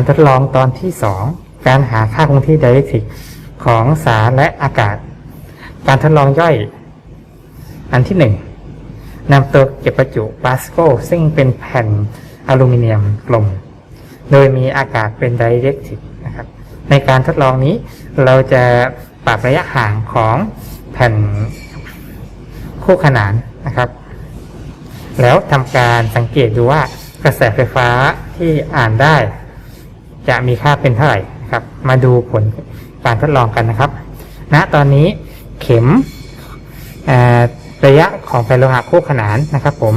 การทดลองตอนที่ 2 การหาค่าคงที่ไดเรกทริกของสารและอากาศ การทดลองย่อย อันที่ 1นำตัวเก็บประจุปาสโกซึ่งเป็นแผ่นอลูมิเนียมกลม โดยมีอากาศเป็นไดเรกทริกนะครับ ในการทดลองนี้เราจะปรับระยะห่างของแผ่นคู่ขนานนะครับ แล้วทำการสังเกตดูว่ากระแสไฟฟ้าที่อ่านได้ จะมีค่าเป็นเท่าไหร่ครับ มาดูผลการทดลองกันนะครับณตอนนี้เข็มระยะของแผ่นโลหะคู่ขนานนะครับ ผม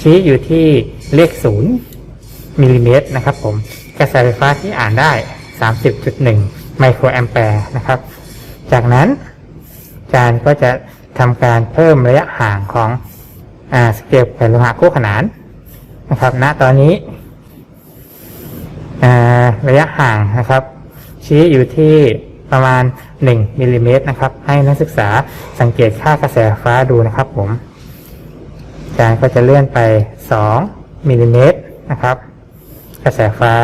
ชี้อยู่ที่เลขศูนย์มิลลิเมตรนะครับผมกระแสไฟฟ้าที่อ่านได้ 30.1 ไมโครแอมแปร์นะครับ จากนั้นอาจารย์ก็จะทำการเพิ่มระยะห่างของอสเกลแผ่นโลหะคู่ขนานนะครับณตอนนี้ ระยะห่างนะครับ ชี้อยู่ที่ประมาณ 1มิลลิเมตรนะครับ ให้นักศึกษาสังเกตค่ากระแสฟ้าดูนะครับผมอาจารย์ก็จะเลื่อนไป 2มิลลิเมตรนะครับ กระแสฟ้า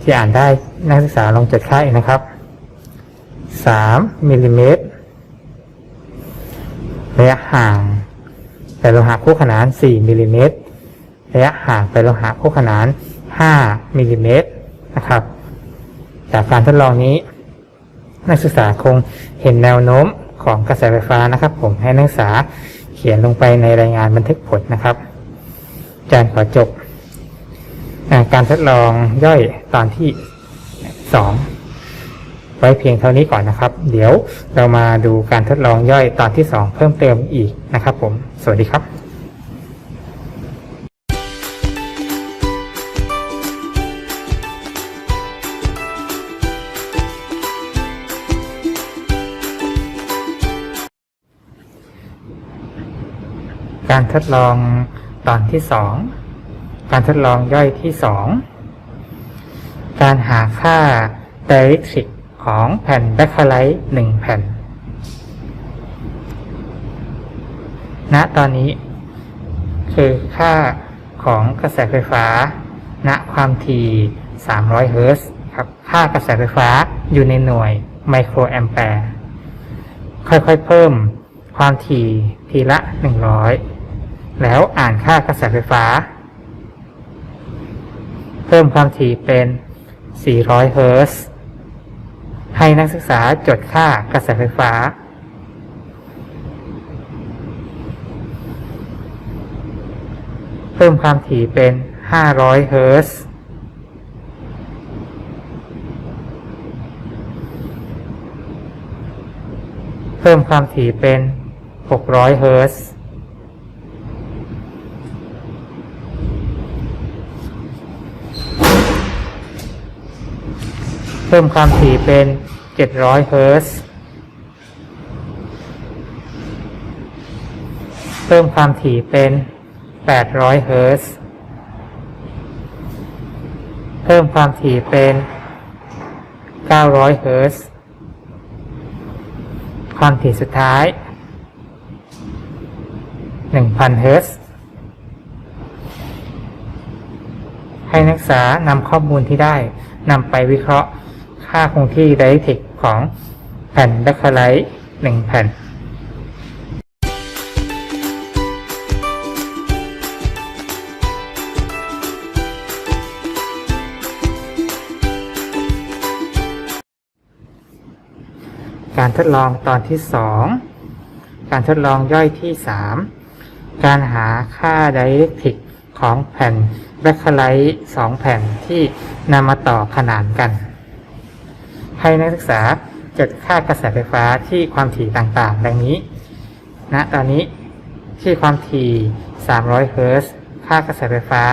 ที่อ่านได้นักศึกษาลองจดค่าเองนะครับ 3มิลลิเมตรระยะห่างไปโลหะคู่ขนาน 4มิลลิเมตร ระยะห่างไปโลหะคู่ขนาน 5มิลลิเมตรนะครับ จากการทดลองนี้ นักศึกษาคงเห็นแนวโน้มของกระแสไฟฟ้านะครับ ผมให้นักศึกษาเขียนลงไปในรายงานบันทึกผลนะครับอาจารย์ขอจบการทดลองย่อยตอนที่สองไว้เพียงเท่านี้ก่อนนะครับ เดี๋ยวเรามาดูการทดลองย่อยตอนที่สองเพิ่มเติมอีกนะครับผม สวัสดีครับ การทดลองตอนที่สอง การทดลองย่อยที่สอง การหาค่าไดเรกทริกของแผ่นแบคคาไลท์หนึ่งแผ่น ณ ตอนนี้ คือค่าของกระแสไฟฟ้า ณ ความถี่ 300 เฮิร์ตซ์ครับ ค่ากระแสไฟฟ้าอยู่ในหน่วยไมโครแอมแปร์ ค่อยๆ เพิ่มความถี่ทีละ 100 แล้วอ่านค่ากระแสไฟฟ้า เพิ่มความถี่เป็น 400 เฮิรตซ์ให้นักศึกษาจดค่ากระแสไฟฟ้า เพิ่มความถี่เป็น 500 เฮิรตซ์เพิ่มความถี่เป็น 600 เฮิรตซ์ เพิ่มความถี่เป็น700เฮิรตซ์เพิ่มความถี่เป็น800เฮิรตซ์เพิ่มความถี่เป็น900เฮิรตซ์ความถี่สุดท้าย1,000เฮิรตซ์ให้นักศึกษานำข้อมูลที่ได้นำไปวิเคราะห์าคงที่ไดเรกทริกของแผ่นแบคคอไลท์หนึ่งแผ่น การทดลองตอนที่สองการทดลองย่อยที่สามการหาค่าไดเรกทิกของแผ่นแบคคอไลท์สองแผ่นที่นำมาต่อขนานกัน ให้นักศึกษาจดค่ากระแสไฟฟ้าที่ความถี่ต่างๆ ดังนี้ณตอนนี้ที่ความถี่ 300 เฮิรตซ์ ค่ากระแสไฟฟ้า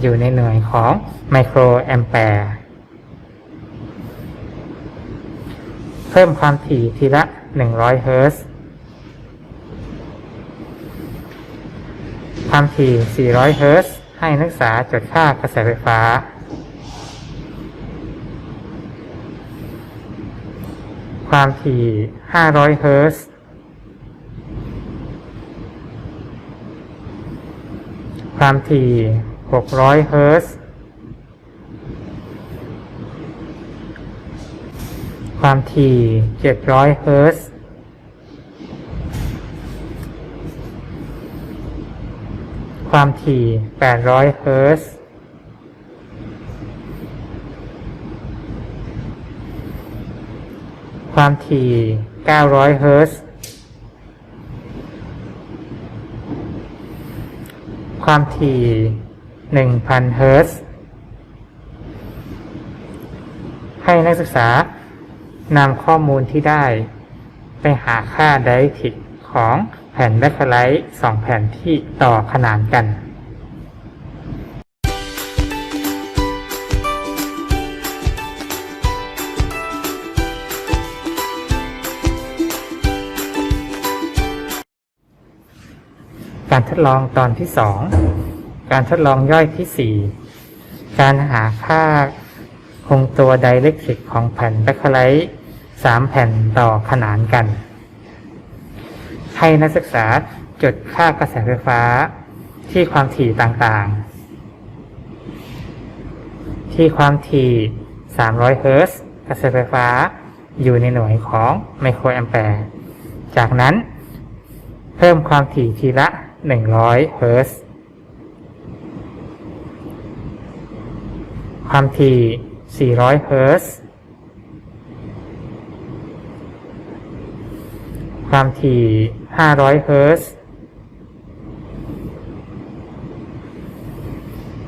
อยู่ในหน่วยของไมโครแอมแปร์ เพิ่มความถี่ทีละ 100 เฮิรตซ์ ความถี่ 400 เฮิรตซ์ ให้นักศึกษาจดค่ากระแสไฟฟ้า ความถี่ 500 เฮิร์ตซ์ความถี่ 600 เฮิร์ตซ์ความถี่ 700 เฮิร์ตซ์ความถี่ 800 เฮิร์ตซ์ ความถี่ 900 เฮิรตซ์ ความถี่ 1,000 เฮิรตซ์ ให้นักศึกษานำข้อมูลที่ได้ ไปหาค่าไดอะทิกของแผ่นแบคไลท์สองแผ่นที่ต่อขนานกัน การทดลองตอนที่ 2 การทดลองย่อยที่ 4 การหาค่าคงตัวไดเรกทริกของแผ่นแบคไลท์สามแผ่นต่อขนานกัน ให้นักศึกษาจดค่ากระแสไฟฟ้าที่ความถี่ต่างๆ ที่ความถี่ 300 เฮิรตซ์กระแสไฟฟ้าอยู่ในหน่วยของไมโครแอมแปร์ จากนั้นเพิ่มความถี่ทีละ 100 เฮิรตซ์ความถี่ 400 เฮิรตซ์ความถี่ 500 เฮิรตซ์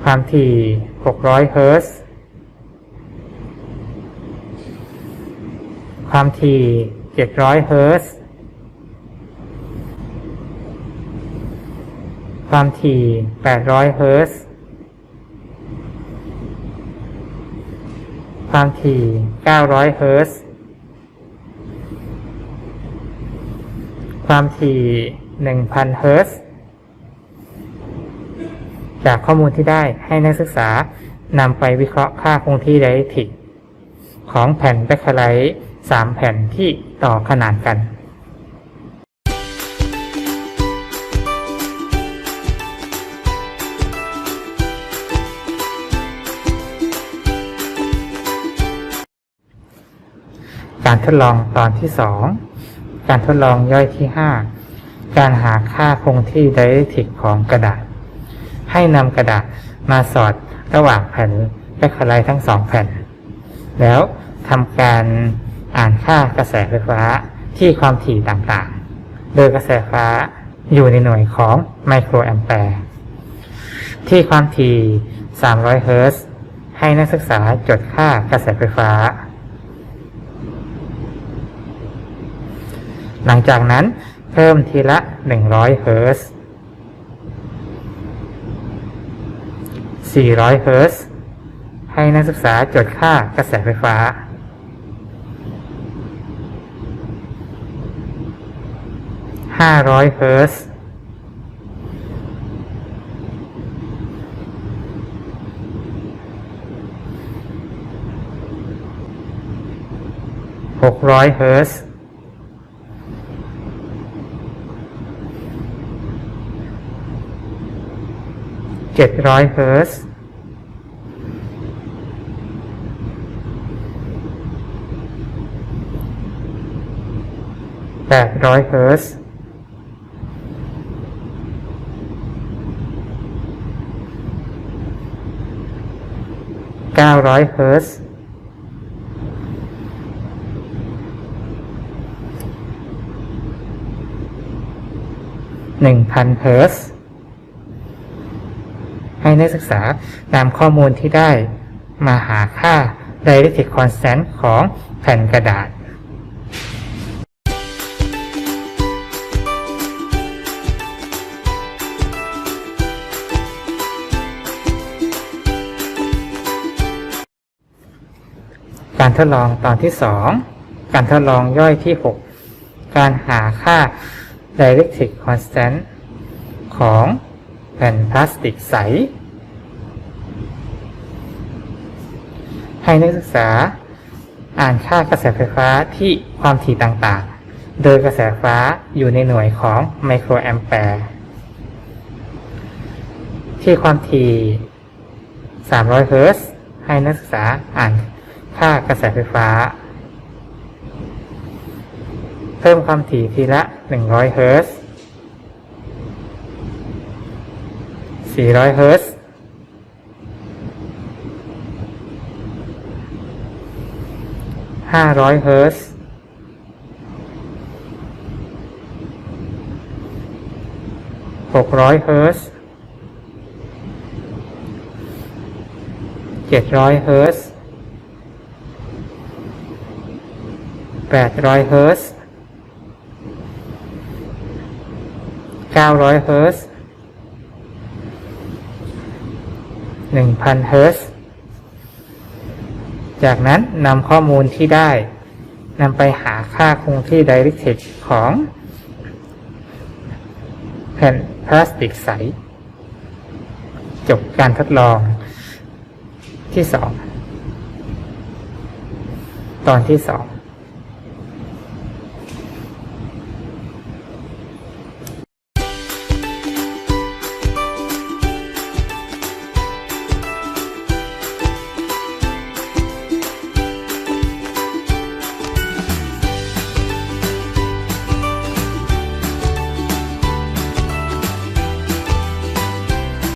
ความถี่ 600 เฮิรตซ์ความถี่ 700 เฮิรตซ์ ความถี่ 800 เฮิรตซ์ความถี่ 900 เฮิรตซ์ความถี่ 1,000 เฮิรตซ์จากข้อมูลที่ได้ให้นักศึกษานำไปวิเคราะห์ค่าคงที่ไดอะทิกของแผ่นแบคไลท์สามแผ่นที่ต่อขนานกัน ทดลองตอนที่ 2 การทดลองย่อยที่ 5 การหาค่าคงที่ไดอะทิกของกระดาษ ให้นำกระดาษมาสอดระหว่างแผ่นแบคไลท์ทั้งสองแผ่น แล้วทำการอ่านค่ากระแสไฟฟ้าที่ความถี่ต่างๆ โดยกระแสไฟฟ้าอยู่ในหน่วยของไมโครแอมแปร์ที่ความถี่ 300 เฮิรตซ์ให้นักศึกษาจดค่ากระแสไฟฟ้า หลังจากนั้นเพิ่มทีละ 100 เฮิรตซ์400 เฮิรตซ์ให้นักศึกษาจดค่ากระแสไฟฟ้า 500 เฮิรตซ์600 เฮิรตซ์ 700 เฮิรตซ์800เฮิรตซ์900เฮิรตซ์1,000เฮิรตซ์ นักศึกษานำข้อมูลที่ได้มาหาค่า Dielectric Constant ของแผ่นกระดาษการทดลองตอนที่ 2 การทดลองย่อยที่ 6 การหาค่า Dielectric Constant ของแผ่นพลาสติกใส ให้นักศึกษา อ่านค่ากระแสไฟฟ้าที่ความถี่ต่างๆ โดยกระแสไฟฟ้าอยู่ในหน่วยของไมโครแอมแปร์ที่ความถี่ 300 เฮิรตซ์ให้นักศึกษาอ่านค่ากระแสไฟฟ้า เพิ่มความถี่ทีละ 100 เฮิรตซ์400 เฮิรตซ์ 500 เฮิร์ตซ์600เฮิร์ตซ์700เฮิร์ตซ์800เฮิร์ตซ์900เฮิร์ตซ์1,000เฮิร์ตซ์ จากนั้นนำข้อมูลที่ได้นำไปหาค่าคงที่ directed ของแผ่นพลาสติกใส จบการทดลองที่สองตอนที่สอง